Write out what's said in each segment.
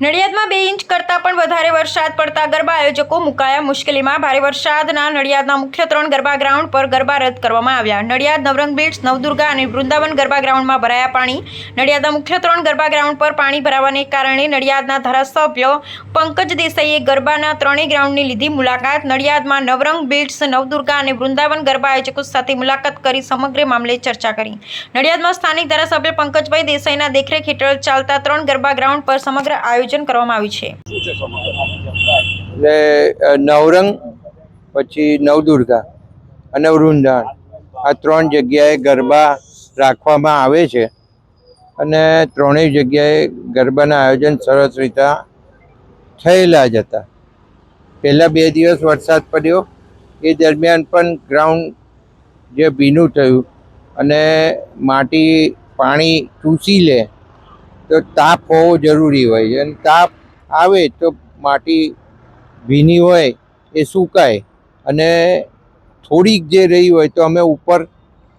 નડિયાદમાં બે ઇંચ કરતાં પણ વધારે વરસાદ પડતા ગરબા આયોજકો મુકાયા મુશ્કેલીમાં. ભારે વરસાદના નડિયાદના મુખ્ય ત્રણ ગરબા ગ્રાઉન્ડ પર ગરબા રદ કરવામાં આવ્યા. નડિયાદ, નવરંગ બીટ્સ નવદુર્ગા અને વૃંદાવન ગરબા ગ્રાઉન્ડમાં ભરાયા પાણી. નડિયાદના મુખ્ય ત્રણ ગરબા ગ્રાઉન્ડ પર પાણી ભરાવાને કારણે નડિયાદના ધારાસભ્ય પંકજ દેસાઈએ ગરબાના ત્રણેય ગ્રાઉન્ડની લીધી મુલાકાત. નડિયાદમાં નવરંગ બીટ્સ નવદુર્ગા અને વૃંદાવન ગરબા આયોજકો સાથે મુલાકાત કરી સમગ્ર મામલે ચર્ચા કરી. નડિયાદમાં સ્થાનિક ધારાસભ્ય પંકજભાઈ દેસાઈના દેખરેખ હેઠળ ચાલતા ત્રણ ગરબા ગ્રાઉન્ડ પર સમગ્ર આયોજન કરવામાં આવ્યું છે. નવરંગ, પછી નવદુર્ગા અને વૃંદાવન. આ ત્રણ જગ્યાએ ગરબા રાખવામાં આવે છે અને ત્રણેય જગ્યાએ ગરબાના આયોજન સરસ રીતે થયેલા જ હતા. પહેલાં બે દિવસ વરસાદ પડ્યો. એ દરમિયાન પણ ગ્રાઉન્ડ જે ભીનું થયું અને માટી પાણી ચૂસી લે તો તાપ હોવો જરૂરી હોય છે. અને તાપ આવે તો માટી ભીની હોય, એ સુકાય. અને થોડીક જે રહી હોય તો અમે ઉપર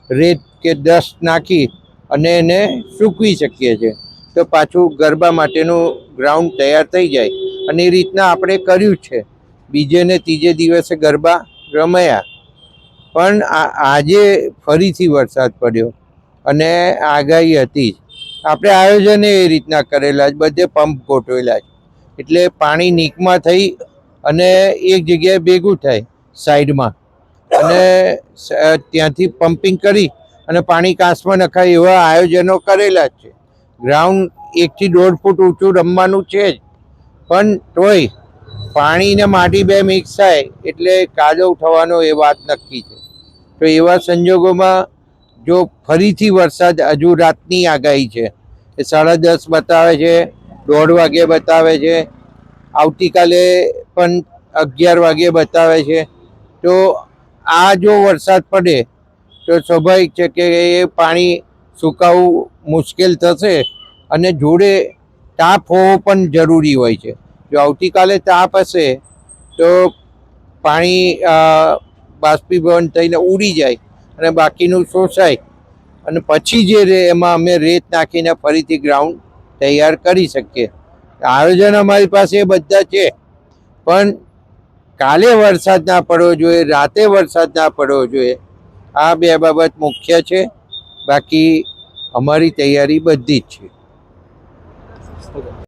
રેત કે દસ્ત નાખી અને એને સૂકવી શકીએ છીએ. તો પાછું ગરબા માટેનું ગ્રાઉન્ડ તૈયાર થઈ જાય. અને એ રીતના આપણે કર્યું છે. બીજે ને ત્રીજે દિવસે ગરબા રમાયા. પણ આજે ફરીથી વરસાદ પડ્યો. અને આગાહી હતી જ. આપણે આયોજન એ રીતના કરેલા જ બધે પંપ ગોઠવેલા છે. એટલે પાણી નીકમાં થઈ અને એક જગ્યાએ ભેગું થાય સાઈડમાં. અને ત્યાંથી પમ્પિંગ કરી અને પાણી કાંસમાં નખાય એવા આયોજનો કરેલા છે. ગ્રાઉન્ડ એકથી દોઢ ફૂટ ઊંચું રમવાનું છે જ. પણ તોય પાણી ને માટી બે મિક્સ થાય એટલે કાદવ થવાનો એ વાત નક્કી છે. તો એવા સંજોગોમાં જો ફરીથી વરસાદ હજુ રાતની આગાહી છે. એ સાડા દસ બતાવે છે, દોઢ વાગે બતાવે છે, આવતીકાલે પણ અગિયાર વાગે બતાવે છે. તો આ જો વરસાદ પડે, તો સ્વાભાવિક છે કે એ પાણી સુકાવવું મુશ્કેલ થશે અને જોડે તાપ હોવો પણ જરૂરી હોય છે. જો આવતીકાલે તાપ હશે, તો પાણી બાષ્પીભવન થઈને ઉડી જાય. અને બાકીનું શોષાય અને પછી જે રે, એમાં અમે રેત નાખીને ફરીથી ગ્રાઉન્ડ તૈયાર કરી શકીએ. આયોજન અમારી પાસે બધા છે. પણ કાલે વરસાદ ના પડવો જોઈએ, રાતે વરસાદ ના પડવો જોઈએ. આ બે બાબત મુખ્ય છે. બાકી અમારી તૈયારી બધી જ છે.